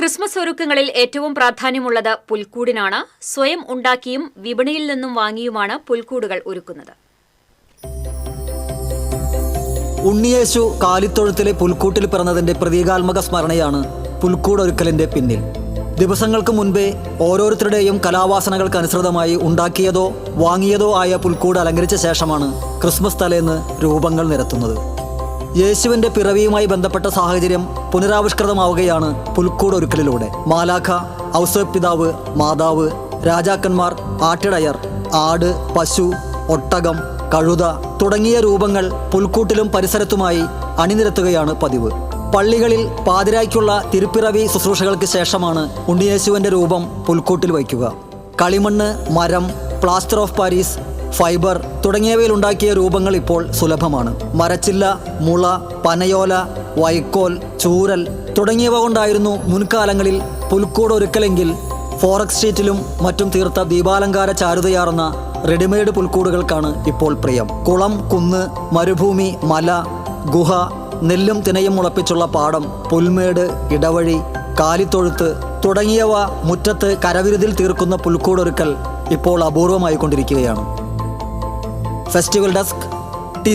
Christmas ഒരുക്കങ്ങളിൽ ഏറ്റവും പ്രാധാന്യമുള്ളത് പുൽക്കൂടിനാണ്. സ്വയം ഉണ്ടാക്കിയും വിപണിയിൽ നിന്നും വാങ്ങിയുമാണ് പുൽക്കൂടുകൾ ഒരുക്കുന്നത്. ഉണ്ണിയേശു കാലിത്തൊഴുത്തിലെ പുൽക്കൂട്ടിൽ പിറന്നതിന്റെ പ്രതീകാത്മക സ്മരണയാണ് പുൽക്കൂടൊരുക്കലിന്റെ പിന്നിൽ. ദിവസങ്ങൾക്ക് മുൻപേ ഓരോരുത്തരുടെയും കലാവാസനകൾക്ക് അനുസൃതമായി ഉണ്ടാക്കിയതോ വാങ്ങിയതോ ആയ പുൽക്കൂട് അലങ്കരിച്ച ശേഷമാണ് ക്രിസ്മസ് തലേന്ന് രൂപങ്ങൾ നിരത്തുന്നത്. യേശുവിന്റെ പിറവിയുമായി ബന്ധപ്പെട്ട സാഹചര്യം പുനരാവിഷ്കൃതമാവുകയാണ് പുൽക്കൂട് ഒരുക്കലിലൂടെ. മാലാഖ ഔസപിതാവ് മാതാവ് രാജാക്കന്മാർ ആട്ടിടയർ ആട് പശു ഒട്ടകം കഴുത തുടങ്ങിയ രൂപങ്ങൾ പുൽക്കൂട്ടിലും പരിസരത്തുമായി അണിനിരത്തുകയാണ് പതിവ്. പള്ളികളിൽ പാതിരായ്ക്കുള്ള തിരുപ്പിറവി ശുശ്രൂഷകൾക്ക് ശേഷമാണ് ഉണ്ണിയേശുവിന്റെ രൂപം പുൽക്കൂട്ടിൽ വയ്ക്കുക. കളിമണ്ണ് മരം പ്ലാസ്റ്റർ ഓഫ് പാരീസ് ഫൈബർ തുടങ്ങിയവയിൽ ഉണ്ടാക്കിയ രൂപങ്ങൾ ഇപ്പോൾ സുലഭമാണ്. മരച്ചില്ല മുള പനയോല വൈക്കോൽ ചൂരൽ തുടങ്ങിയവ കൊണ്ടായിരുന്നു മുൻകാലങ്ങളിൽ പുൽക്കൂട് ഒരുക്കലെങ്കിൽ ഫോറക് സ്ട്രീറ്റിലും മറ്റും തീർത്ത ദീപാലങ്കാര ചാരുതയാർന്ന റെഡിമെയ്ഡ് പുൽക്കൂടുകൾക്കാണ് ഇപ്പോൾ പ്രിയം. കുളം കുന്ന് മരുഭൂമി മല ഗുഹ നെല്ലും തിനയും മുളപ്പിച്ചുള്ള പാടം പുൽമേട് ഇടവഴി കാലിത്തൊഴുത്ത് തുടങ്ങിയവ മുറ്റത്ത് കരവിരുതിൽ തീർക്കുന്ന പുൽക്കൂടൊരുക്കൽ ഇപ്പോൾ അപൂർവമായിക്കൊണ്ടിരിക്കുകയാണ് ഫെസ്റ്റിവൽ ഡെസ്ക് ടി